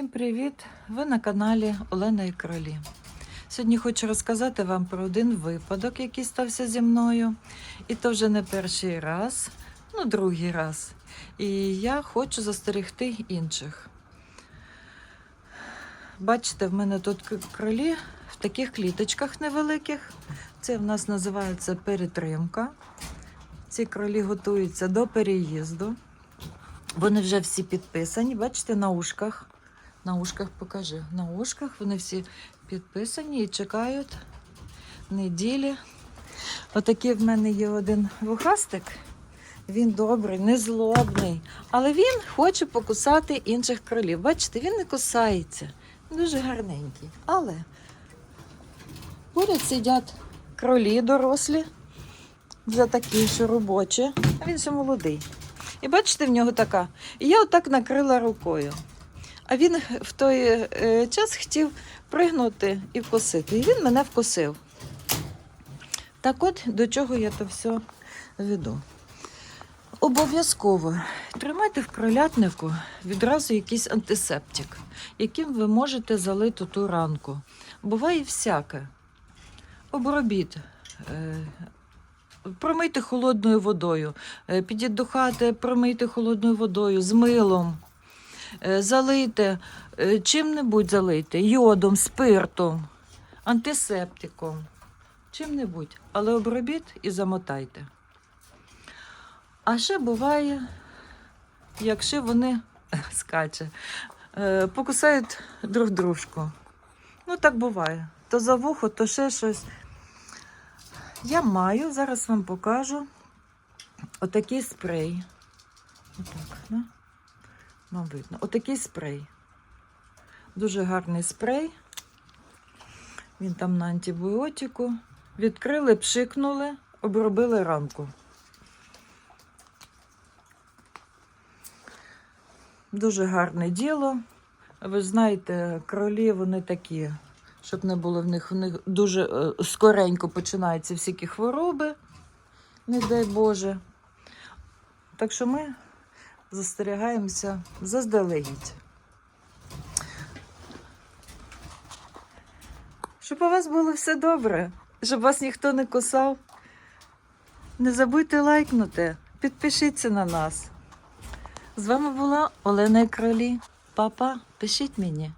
Всім привіт! Ви на каналі Олена і Кролі. Сьогодні хочу розказати вам про один випадок, який стався зі мною. І то вже не перший раз, ну другий раз. І я хочу застерегти інших. Бачите, в мене тут кролі в таких кліточках невеликих. Це в нас називається перетримка. Ці кролі готуються до переїзду. Вони вже всі підписані, бачите, на ушках. На ушках покажи. На ушках вони всі підписані і чекають неділі. Отакий в мене є один вухастик. Він добрий, не злобний. Але він хоче покусати інших кролів. Бачите, він не кусається. Дуже гарненький. Але поряд сидять кролі дорослі, вже такі, що робочі, а він ще молодий. І бачите, в нього така. І я отак накрила рукою. А він в той е, час хотів пригнути і вкусити. І він мене вкусив. Так от до чого я то все веду. Обов'язково тримайте в кролятнику відразу якийсь антисептик, яким ви можете залити ту ранку. Буває всяке. Обробіть. Е, Промийте холодною водою, Е, підіть до промийте холодною водою з милом, залийте е, чим-небудь залийте, йодом, спиртом, антисептиком, чим-небудь, але обробіть і замотайте. А ще буває, якщо вони скаче, е, покусають друг дружку. Ну, так буває. То за вухо, то ще щось. Я маю, зараз вам покажу отакий спрей. Отак, да? Вам видно. Отакий спрей. Дуже гарний спрей. Він там на антибіотику. Відкрили, пшикнули, обробили ранку. Дуже гарне діло. Ви знаєте, кролі вони такі, щоб не було в них, в них дуже е, скоренько починаються всякі хвороби, не дай Боже. Так що ми застерігаємося заздалегідь. Щоб у вас було все добре, щоб вас ніхто не кусав. Не забудьте лайкнути, підпишіться на нас. З вами була Олена Кролі. Папа, пишіть мені.